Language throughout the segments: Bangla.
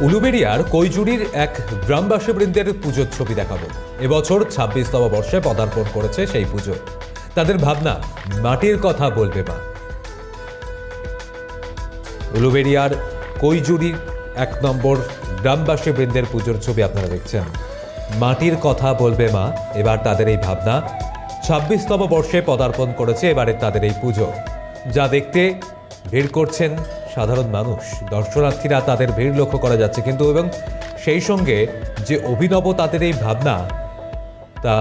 উলুবেড়িয়ার কৈজুরির এক গ্রামবাসীবৃন্দের পুজোর ছবি দেখাবো। এবছর ছাব্বিশতম বর্ষে পদার্পণ করেছে সেই পুজো। তাদের ভাবনা, মাটির কথা বলবে মা। উলুবেড়িয়ার কৈজুরির এক নম্বর গ্রামবাসী বৃন্দের পুজোর ছবি আপনারা দেখছেন। মাটির কথা বলবে মা, এবার তাদের এই ভাবনা। ছাব্বিশতম বর্ষে পদার্পণ করেছে এবারে তাদের এই পুজো। যা দেখতে ভিড় করছেন সাধারণ মানুষ। দর্শনার্থীরা তাদের ভিড় লক্ষ্য করা যাচ্ছে। কিন্তু এবং সেই সঙ্গে যে অভিনব তাদের এই ভাবনা, তা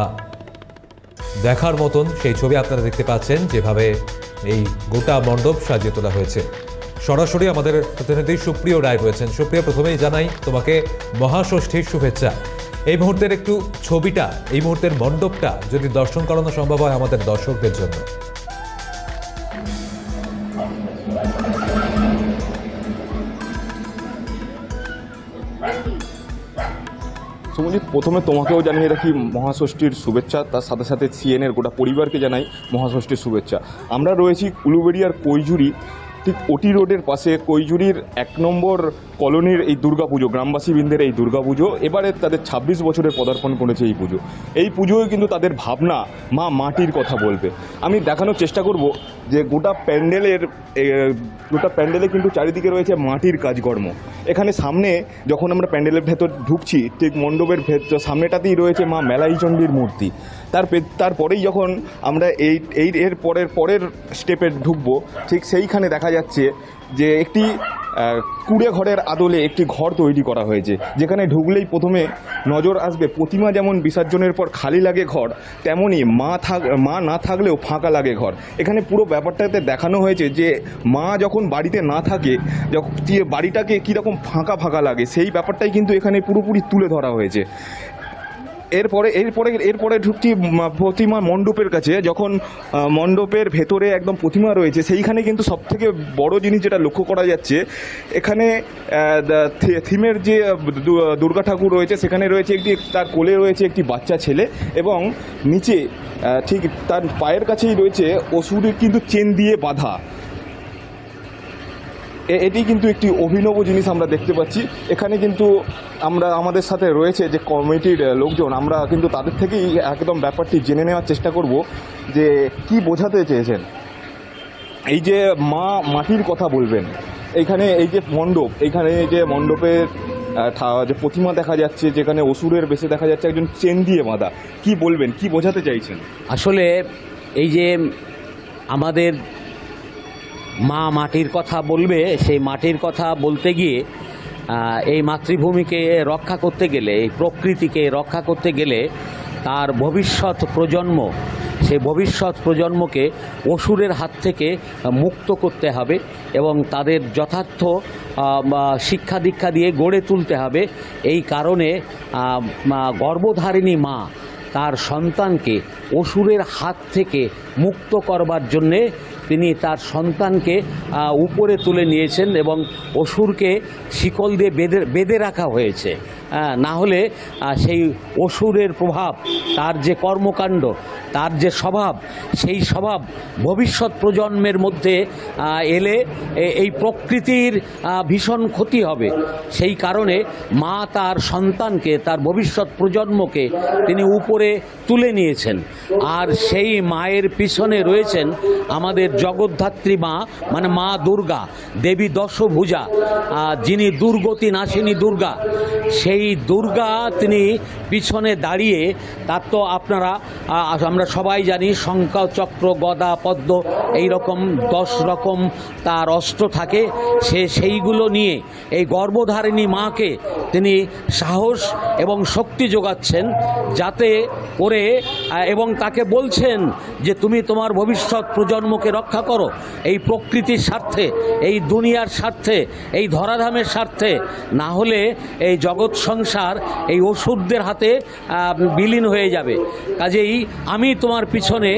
দেখার মতন সেই ছবি আপনারা দেখতে পাচ্ছেন, যেভাবে এই গোটা মণ্ডপ সাজিয়ে তোলা হয়েছে। সরাসরি আমাদের প্রতিনিধি সুপ্রিয় রায় রয়েছেন। সুপ্রিয়, প্রথমেই জানাই তোমাকে মহাষষ্ঠীর শুভেচ্ছা। এই মুহূর্তের একটু ছবিটা, এই মুহূর্তের মণ্ডপটা যদি দর্শন করানো সম্ভব হয় আমাদের দর্শকদের জন্য। সুমনি, প্রথমে তোমাকেও জানিয়ে রাখি, মহাষষ্ঠীর শুভেচ্ছা, তার সাথে সাথে সিএনের গোটা পরিবারকে জানাই মহাষষ্ঠীর শুভেচ্ছা। আমরা রয়েছি উলুবেড়িয়ার কৈজুরি ঠিক ওটি রোডের পাশে কৈজুরির এক নম্বর কলোনির এই দুর্গাপুজো গ্রামবাসী বৃন্দের এই দুর্গাপুজো। এবারে তাদের ছাব্বিশ বছরের পদার্পণ করেছে এই পুজো। এই পুজোয় কিন্তু তাদের ভাবনা মা মাটির কথা বলবে। আমি দেখানোর চেষ্টা করব যে গোটা প্যান্ডেলের গোটা প্যান্ডেলে কিন্তু চারিদিকে রয়েছে মাটির কাজকর্ম। এখানে সামনে যখন আমরা প্যান্ডেলের ভেতর ঢুকছি, ঠিক মণ্ডপের ভেতর সামনেটাতেই রয়েছে মা মেলাই চণ্ডীর মূর্তি। তার তারপরেই যখন আমরা এই এই এর পরের পরের স্টেপে ঢুকবো, ঠিক সেইখানে দেখা যাচ্ছে যে একটি কুড়ে ঘরের আদলে একটি ঘর তৈরি করা হয়েছে। যেখানে ঢুকলেই প্রথমে নজর আসবে প্রতিমা যেমন বিসর্জনের পর খালি লাগে ঘর তেমনই মা থাক, মা না থাকলেও ফাঁকা লাগে ঘর। এখানে পুরো ব্যাপারটাতে দেখানো হয়েছে যে মা যখন বাড়িতে না থাকে বাড়িটাকে কীরকম ফাঁকা ফাঁকা লাগে, সেই ব্যাপারটাই কিন্তু এখানে পুরোপুরি তুলে ধরা হয়েছে। এরপরে এরপরে এরপরে ঢুকছি প্রতিমা মণ্ডপের কাছে, যখন মণ্ডপের ভেতরে একদম প্রতিমা রয়েছে, সেইখানে কিন্তু সব থেকে বড় জিনিস যেটা লক্ষ্য করা যাচ্ছে, এখানে থিমের যে দুর্গা ঠাকুর রয়েছে, সেখানে রয়েছে একটি, তার কোলে রয়েছে একটি বাচ্চা ছেলে এবং নিচে ঠিক তার পায়ের কাছেই রয়েছে অসুরের কিন্তু চেন দিয়ে বাঁধা। এটি কিন্তু একটি অভিনব জিনিস আমরা দেখতে পাচ্ছি। এখানে কিন্তু আমরা আমাদের সাথে রয়েছে যে কমিটির লোকজন। আমরা কিন্তু তাদের থেকেই একদম ব্যাপারটি জেনে নেওয়ার চেষ্টা করব যে কি বোঝাতে চেয়েছেন। এই যে মা মাটির কথা বলবেন এইখানে এই যে মণ্ডপ, এখানে এই যে মণ্ডপের যে প্রতিমা দেখা যাচ্ছে, যেখানে অসুরের বেশে দেখা যাচ্ছে, একজন চেন দিয়ে বাঁধা। কি বলবেন, কি বোঝাতে চাইছেন? আসলে এই যে আমাদের মা মাটির কথা বলবে, সেই মাটির কথা বলতে গিয়ে এই মাতৃভূমিকে রক্ষা করতে গেলে, এই প্রকৃতিকে রক্ষা করতে গেলে তার ভবিষ্যৎ প্রজন্ম, সেই ভবিষ্যৎ প্রজন্মকে অসুরের হাত থেকে মুক্ত করতে হবে এবং তাদের যথার্থ শিক্ষা দীক্ষা দিয়ে গড়ে তুলতে হবে। এই কারণে গর্ভধারিণী মা তার সন্তানকে অসুরের হাত থেকে মুক্ত করবার জন্যে তিনি তার সন্তানকে উপরে তুলে নিয়েছেন এবং অসুরকে শিকল দিয়ে বেঁধে বেঁধে রাখা হয়েছে। না হলে সেই অসুরের প্রভাব, তার যে কর্মকাণ্ড, তার যে স্বভাব, সেই স্বভাব ভবিষ্যৎ প্রজন্মের মধ্যে এলে এই প্রকৃতির ভীষণ ক্ষতি হবে। সেই কারণে মা তার সন্তানকে, তার ভবিষ্যৎ প্রজন্মকে তিনি উপরে তুলে নিয়েছেন। আর সেই মায়ের পিছনে রয়েছেন আমাদের জগদ্ধাত্রী মা মানে মা দুর্গা, দেবী দশভুজা যিনি দুর্গতি নাশিনী দুর্গা, সেই দুর্গা তিনি পিছনে দাঁড়িয়ে তার তো আপনারা আমরা সবাই জানি শঙ্কা চক্র, গদা, পদ্ম এই রকম দশ রকম তার অস্ত্র থাকে। সে সেইগুলো নিয়ে এই গর্ভধারিণী মাকে তিনি সাহস এবং শক্তি যোগাচ্ছেন যাতে করে এবং তাকে বলছেন যে তুমি তোমার ভবিষ্যৎ প্রজন্মকে রক্ষা করো। এই প্রকৃতির স্বার্থে, এই দুনিয়ার স্বার্থে, এই ধরাধামের স্বার্থে, না হলে এই জগৎ সংসার এই ওষুধদের হাতে বিলীন হয়ে যাবে। কাজেই আমি তোমার পিছনে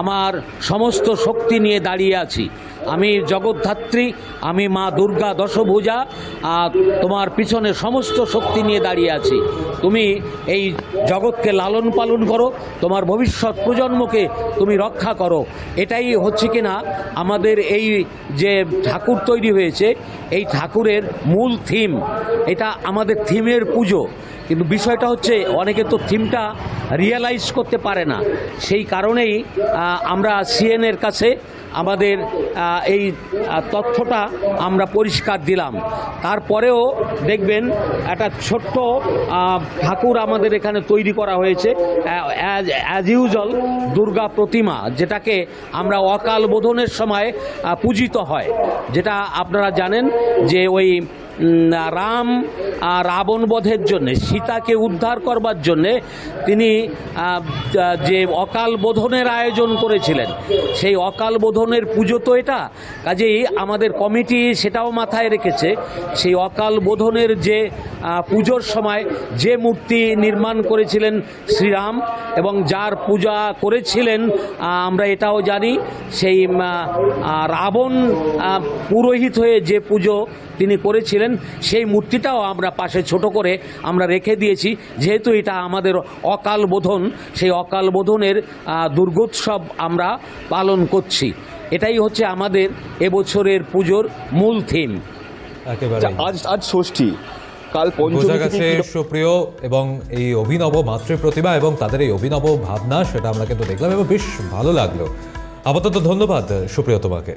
আমার সমস্ত শক্তি নিয়ে দাঁড়িয়ে আছি। আমি জগদ্ধাত্রী আমি মা দুর্গা দশভূজা আহ, তোমার পিছনে সমস্ত শক্তি নিয়ে দাঁড়িয়ে আছি। তুমি এই জগৎকে লালন পালন করো তোমার ভবিষ্যৎ প্রজন্মকে তুমি রক্ষা করো। এটাই হচ্ছে কি না আমাদের এই যে ঠাকুর তৈরি হয়েছে এই ঠাকুরের মূল থিম এটা আমাদের থিমের পুজো। কিন্তু বিষয়টা হচ্ছে অনেকে তো থিমটা রিয়েলাইজ করতে পারে না। সেই কারণেই আমরা সিএনের কাছে আমাদের এই তথ্যটা আমরা পরিষ্কার দিলাম। তারপরেও দেখবেন একটা ছোট্ট ঠাকুর আমাদের এখানে তৈরি করা হয়েছে অ্যাজ ইউজুয়াল দুর্গা প্রতিমা, যেটাকে আমরা অকাল বোধনের সময় পূজিত হয়। যেটা আপনারা জানেন যে ওই রাম রাবণ বধের জন্যে, সীতাকে উদ্ধার করবার জন্যে তিনি যে অকাল বোধনের আয়োজন করেছিলেন, সেই অকাল বোধনের পুজো তো এটা, কাজেই আমাদের কমিটি সেটাও মাথায় রেখেছে, সেই অকাল বোধনের যে পুজোর সময় যে মূর্তি নির্মাণ করেছিলেন শ্রীরাম এবং যার পূজা করেছিলেন আমরা এটাও জানি, সেই রাবণ পুরোহিত হয়ে যে পুজো তিনি করেছিলেন সেই মূর্তিটাও আমরা পাশে ছোট করে আমরা রেখে দিয়েছি। যেহেতু এটা আমাদের অকাল বোধন সেই অকাল বোধনের দুর্গোৎসব আমরা পালন করছি। এটাই হচ্ছে আমাদের এবছরের পুজোর মূল থিম আচ্ছা, আজ আজ ষষ্ঠী। কাল বোঝা গেছে সুপ্রিয় এবং এই অভিনব মাতৃ প্রতিভা এবং তাদের এই অভিনব ভাবনা সেটা আমরা কিন্তু দেখলাম এবং বেশ ভালো লাগল। আপাতত ধন্যবাদ সুপ্রিয় তোমাকে।